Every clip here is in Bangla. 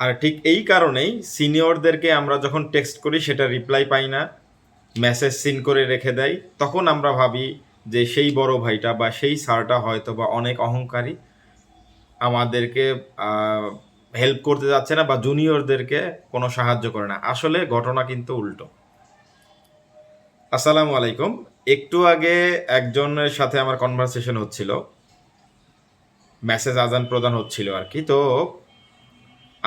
আর ঠিক এই কারণেই সিনিয়রদেরকে আমরা যখন টেক্সট করি, সেটা রিপ্লাই পাই না মেসেজ সিন করে রেখে দেয়, তখন আমরা ভাবি যে সেই বড় ভাইটা বা সেই স্যারটা হয়তো বা অনেক অহংকারী, আমাদেরকে হেল্প করতে যাচ্ছে না বা জুনিয়রদেরকে কোনো সাহায্য করে না। আসলে ঘটনা কিন্তু উল্টো। আসসালামু আলাইকুম। একটু আগে একজনের সাথে আমার কনভারসেশন হচ্ছিল। মেসেজ আদান প্রদান হচ্ছিল আর কি। তো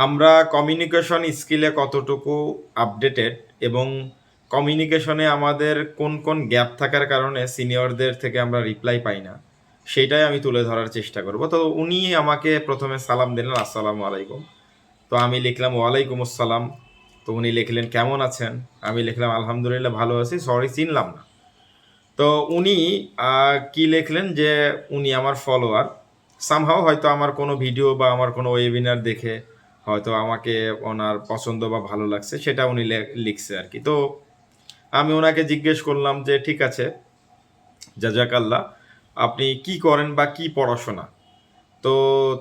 আমরা কমিউনিকেশন স্কিলে কতটুকু আপডেটেড এবং কমিউনিকেশনে আমাদের কোন কোন গ্যাপ থাকার কারণে সিনিয়রদের থেকে আমরা রিপ্লাই পাই না, সেটাই আমি তুলে ধরার চেষ্টা করব। তো উনি আমাকে প্রথমে সালাম দিলেন, আসসালামু আলাইকুম। তো আমি লিখলাম, ওয়ালাইকুম আসসালাম। তো উনি লিখলেন, কেমন আছেন? আমি লিখলাম, আলহামদুলিল্লাহ ভালো আছি সরি চিনলাম না। তো উনি কি লিখলেন যে উনি আমার ফলোয়ার সামহাও হয়তো আমার কোনো ভিডিও বা আমার কোনো ওয়েবিনার দেখে হয়তো আমাকে ওনার পছন্দ বা ভালো লাগছে, সেটা উনি লিখছে আর কি। তো আমি ওনাকে জিজ্ঞেস করলাম যে, ঠিক আছে জাজাকাল্লাহ আপনি কি করেন বা কি পড়াশোনা? তো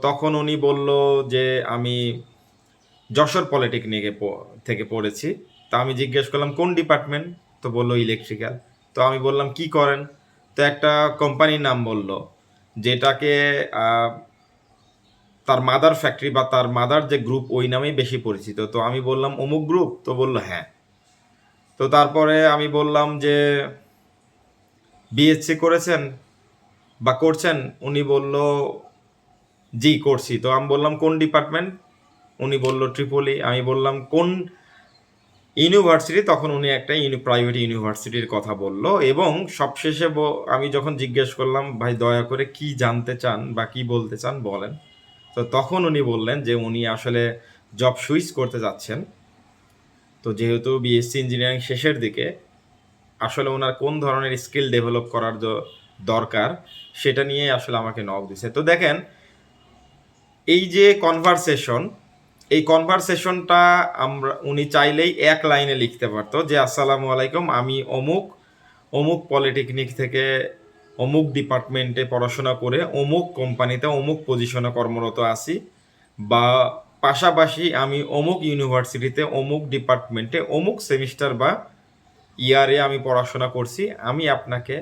তখন উনি বলল যে, আমি যশোর পলিটেকনিকে থেকে পড়েছি। তা আমি জিজ্ঞেস করলাম, কোন ডিপার্টমেন্ট? তো বলল, ইলেকট্রিক্যাল। তো আমি বললাম, কি করেন? তো একটা কোম্পানির নাম বলল, যেটাকে তার মাদার ফ্যাক্টরি বা তার মাদার যে গ্রুপ ওই নামেই বেশি পরিচিত। তো আমি বললাম, অমুক গ্রুপ তো বলল হ্যাঁ। তো তারপরে আমি বললাম যে বিএসসি করেছেন বা করছেন? উনি বলল, জি, করছি। তো আমি বললাম, কোন ডিপার্টমেন্ট উনি বলল ট্রিপলি আমি বললাম, কোন ইউনিভার্সিটি তখন উনি একটা ইউনি প্রাইভেট ইউনিভার্সিটির কথা বলল এবং সবশেষে আমি যখন জিজ্ঞেস করলাম, ভাই, দয়া করে কি জানতে চান বা কি বলতে চান বলেন। তো তখন উনি বললেন যে উনি আসলে জব সুইচ করতে যাচ্ছেন। তো যেহেতু বিএসসি ইঞ্জিনিয়ারিং শেষের দিকে, আসলে ওনার কোন ধরনের স্কিল ডেভেলপ করার দরকার সেটা নিয়ে আসলে আমাকে নক দিছে। তো দেখেন, এই যে কনভারসেশন এই কনভারসেশনটা আমরা, উনি চাইলেই এক লাইনে লিখতে পারতো যে, আসসালামু আলাইকুম, আমি অমুক অমুক পলিটেকনিক থেকে অমুক ডিপার্টমেন্টে পড়াশোনা করে অমুক কোম্পানিতে অমুক পজিশনে কর্মরত আছি, বা পাশাপাশি আমি অমুক ইউনিভার্সিটিতে অমুক ডিপার্টমেন্টে অমুক সেমিস্টার বা ইয়ারে আমি পড়াশোনা করছি। আমি আপনাকে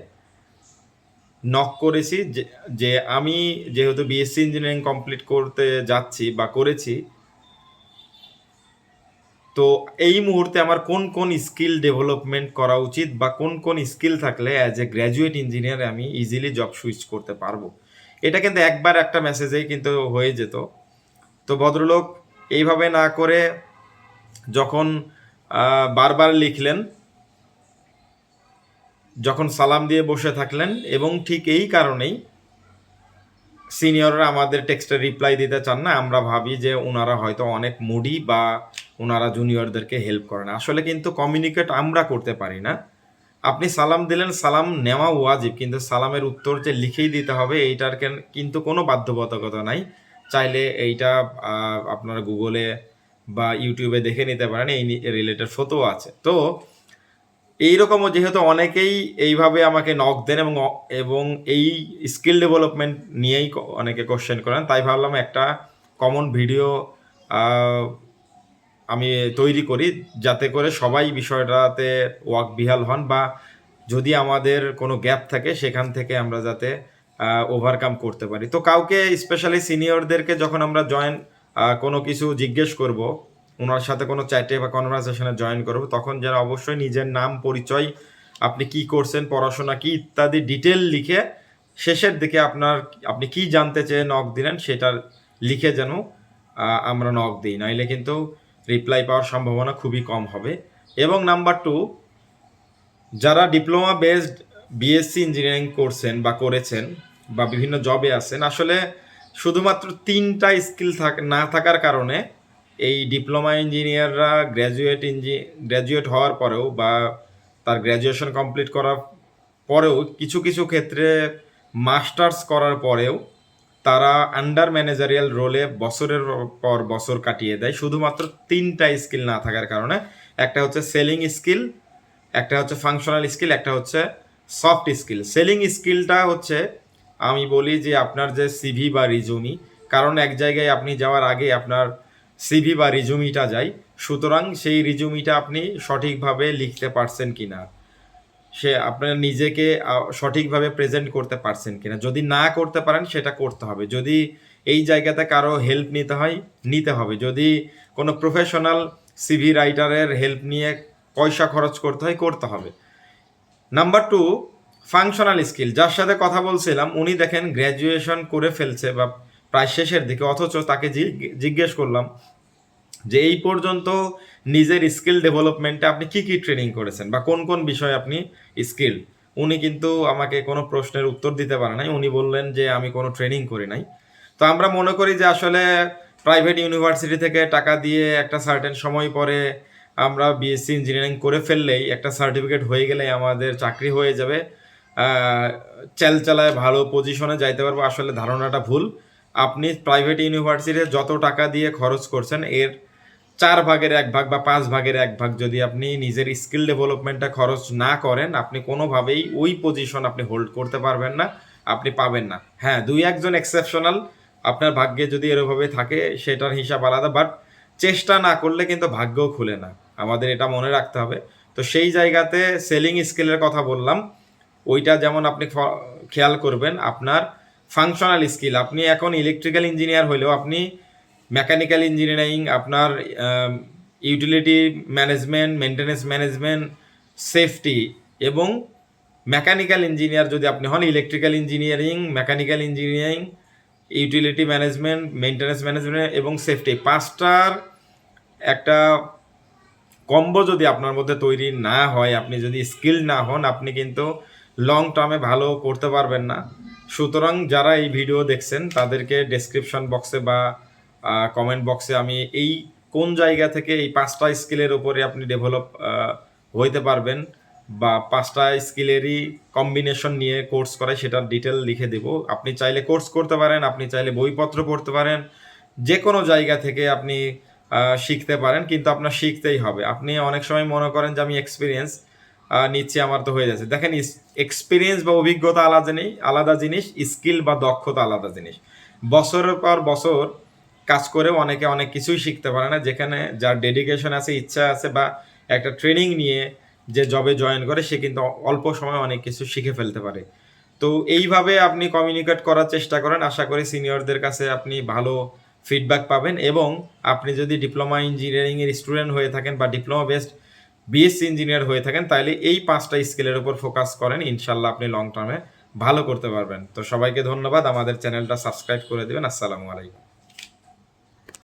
নক করেছি যে আমি যেহেতু বিএসসি ইঞ্জিনিয়ারিং কমপ্লিট করতে যাচ্ছি বা করেছি তো এই মুহূর্তে আমার কোন কোন স্কিল ডেভেলপমেন্ট করা উচিত বা কোন কোন স্কিল থাকলে অ্যাজ এ গ্র্যাজুয়েট ইঞ্জিনিয়ার আমি ইজিলি জব সুইচ করতে পারব? এটা কিন্তু একবার একটা মেসেজেই কিন্তু হয়ে যেত। তো ভদ্রলোক, এইভাবে না করে যখন বারবার লিখলেন, যখন সালাম দিয়ে বসে থাকলেন এবং ঠিক এই কারণেই সিনিয়ররা আমাদের টেক্সটে রিপ্লাই দিতে চান না, আমরা ভাবি যে ওনারা হয়তো অনেক মুডি বা ওনারা জুনিয়রদেরকে হেল্প করেন আসলে কিন্তু কমিউনিকেট আমরা করতে পারি না। আপনি সালাম দিলেন, সালাম নেওয়া ওয়াজিব, কিন্তু সালামের উত্তর যে লিখেই দিতে হবে, এইটার কিন্তু কোনো বাধ্যবাধকতা নাই। চাইলে এইটা আপনারা গুগলে বা ইউটিউবে দেখে নিতে পারেন, এই রিলেটেড ফটো আছে। তো এইরকমও যেহেতু অনেকেই এইভাবে আমাকে নক দেন এবং এবং এই স্কিল ডেভেলপমেন্ট নিয়েই অনেকে কোশ্চেন করেন, তাই ভাবলাম একটা কমন ভিডিও আমি তৈরি করি যাতে করে সবাই বিষয়টাতে ওয়াক বিহাল হন বা যদি আমাদের কোনো গ্যাপ থাকে সেখান থেকে আমরা যাতে ওভারকাম করতে পারি। তো কাউকে স্পেশালি সিনিয়রদেরকে যখন আমরা জয়েন কোনো কিছু জিজ্ঞেস করব ওনার সাথে কোনো চ্যাটে বা কনভারসেশনে জয়েন করব, তখন যেন অবশ্যই নিজের নাম, পরিচয়, আপনি কি করছেন, পড়াশোনা কি, ইত্যাদি ডিটেল লিখে শেষের দিকে আপনার আপনি কি জানতে চেয়ে নক দিলেন সেটা লিখে যেন আমরা নক দিই। নাইলে কিন্তু রিপ্লাই পাওয়ার সম্ভাবনা খুবই কম হবে। এবং নাম্বার টু যারা ডিপ্লোমা বেসড বিএসসি ইঞ্জিনিয়ারিং করছেন বা করেছেন বা বিভিন্ন জবে আছেন, আসলে শুধুমাত্র তিনটা স্কিল থাক, না থাকার কারণে এই ডিপ্লোমা ইঞ্জিনিয়াররা গ্র্যাজুয়েট ইঞ্জি গ্র্যাজুয়েট হওয়ার পরেও বা তার গ্র্যাজুয়েশন কমপ্লিট করার পরেও কিছু কিছু ক্ষেত্রে মাস্টার্স করার পরেও তারা আন্ডার ম্যানেজারিয়াল রোলে বছরের পর বছর কাটিয়ে দেয়। শুধুমাত্র তিনটা স্কিল না থাকার কারণে, একটা হচ্ছে সেলিং স্কিল একটা হচ্ছে ফাংশনাল স্কিল একটা হচ্ছে সফট স্কিল সেলিং স্কিলটা হচ্ছে, আমি বলি যে আপনার যে সিভি বা রিজুমি কারণ এক জায়গায় আপনি যাওয়ার আগে আপনার সিভি বা রিজুমিটা যায়, সুতরাং সেই রিজুমিটা আপনি সঠিকভাবে লিখতে পারছেন কিনা। সে আপনারা নিজেকে সঠিকভাবে প্রেজেন্ট করতে পারছেন কিনা। যদি না করতে পারেন, সেটা করতে হবে। যদি এই জায়গাতে কারও হেল্প নিতে হয়, নিতে হবে। যদি কোনো প্রফেশনাল সিভি রাইটারের হেল্প নিয়ে পয়সা খরচ করতে হয়, করতে হবে। নাম্বার টু ফাংশনাল স্কিল যার সাথে কথা বলছিলাম, উনি দেখেন গ্র্যাজুয়েশন করে ফেলছে বা প্রায় শেষের দিকে, অথচ তাকে জিজ্ঞেস করলাম যে এই পর্যন্ত নিজের স্কিল ডেভেলপমেন্টে আপনি কি কি ট্রেনিং করেছেন বা কোন কোন বিষয়ে আপনি স্কিল উনি কিন্তু আমাকে কোনো প্রশ্নের উত্তর দিতে পারে নাই। উনি বললেন যে, আমি কোনো ট্রেনিং করি নাই। তো আমরা মনে করি যে, আসলে প্রাইভেট ইউনিভার্সিটি থেকে টাকা দিয়ে একটা সার্টেন সময় পরে আমরা বিএসসি ইঞ্জিনিয়ারিং করে ফেললেই একটা সার্টিফিকেট হয়ে গেলে আমাদের চাকরি হয়ে যাবে। চাল চালায় ভালো পজিশনে যাইতে পারব। আসলে ধারণাটা ভুল। আপনি প্রাইভেট ইউনিভার্সিটিতে যত টাকা দিয়ে খরচ করছেন, এর চার ভাগের এক ভাগ বা পাঁচ ভাগের এক ভাগ যদি আপনি নিজের স্কিল ডেভেলপমেন্টটা খরচ না করেন, আপনি কোনোভাবেই ওই পজিশন আপনি হোল্ড করতে পারবেন না, আপনি পাবেন না। হ্যাঁ দুই একজন এক্সেপশনাল আপনার ভাগ্যে যদি এরভাবে থাকে, সেটার হিসাব আলাদা বাট চেষ্টা না করলে কিন্তু ভাগ্যও খুলে না। আমাদের এটা মনে রাখতে হবে। তো সেই জায়গাতে সেলিং স্কিলের কথা বললাম। ওইটা যেমন আপনি খেয়াল করবেন, আপনার ফাংশনাল স্কিল আপনি এখন ইলেকট্রিক্যাল ইঞ্জিনিয়ার হলেও আপনি মেকানিক্যাল ইঞ্জিনিয়ারিং আপনার utility management maintenance management safety এবং মেকানিক্যাল ইঞ্জিনিয়ার যদি আপনি হন electrical engineering mechanical engineering utility management maintenance management এবং সেফটি পাঁচটার একটা কম্বো যদি আপনার মধ্যে তৈরি না হয়, আপনি যদি স্কিল না হন, আপনি কিন্তু লং টার্মে ভালো করতে পারবেন না। সুতরাং যারা এই ভিডিও দেখছেন, তাদেরকে ডেসক্রিপশন বক্সে বা কমেন্ট বক্সে আমি এই কোন জায়গা থেকে এই পাঁচটা স্কিলের উপরে আপনি ডেভেলপ হইতে পারবেন বা পাঁচটা স্কিলেরই কম্বিনেশন নিয়ে কোর্স করায় সেটার ডিটেল লিখে দেব। আপনি চাইলে কোর্স করতে পারেন, আপনি চাইলে বইপত্র পড়তে পারেন যে কোনো জায়গা থেকে আপনি শিখতে পারেন, কিন্তু আপনার শিখতেই হবে। আপনি অনেক সময় মনে করেন যে আমি এক্সপিরিয়েন্স নিচ্ছি, আমার তো হয়ে যাচ্ছে। দেখেন এক্সপিরিয়েন্স বা অভিজ্ঞতা আলাদা নেই, আলাদা জিনিস স্কিল বা দক্ষতা আলাদা জিনিস। বছরের পর বছর কাজ করেও অনেকে অনেক কিছুই শিখতে পারে না। যেখানে যার ডেডিকেশন আছে, ইচ্ছা আছে বা একটা ট্রেনিং নিয়ে যে জবে জয়েন করে, সে কিন্তু অল্প সময় অনেক কিছু শিখে ফেলতে পারে। তো এইভাবে আপনি কমিউনিকেট করার চেষ্টা করেন। আশা করি সিনিয়রদের কাছে আপনি ভালো ফিডব্যাক পাবেন এবং আপনি যদি ডিপ্লোমা ইঞ্জিনিয়ারিংয়ের স্টুডেন্ট হয়ে থাকেন বা ডিপ্লোমা বেসড বিএসসি ইঞ্জিনিয়ার হয়ে থাকেন, তাহলে এই পাঁচটা স্কিলের উপর ফোকাস করেন। ইনশাল্লাহ আপনি লং টার্মে ভালো করতে পারবেন। তো সবাইকে ধন্যবাদ। আমাদের চ্যানেলটা সাবস্ক্রাইব করে দেবেন। আসসালামু আলাইকুম।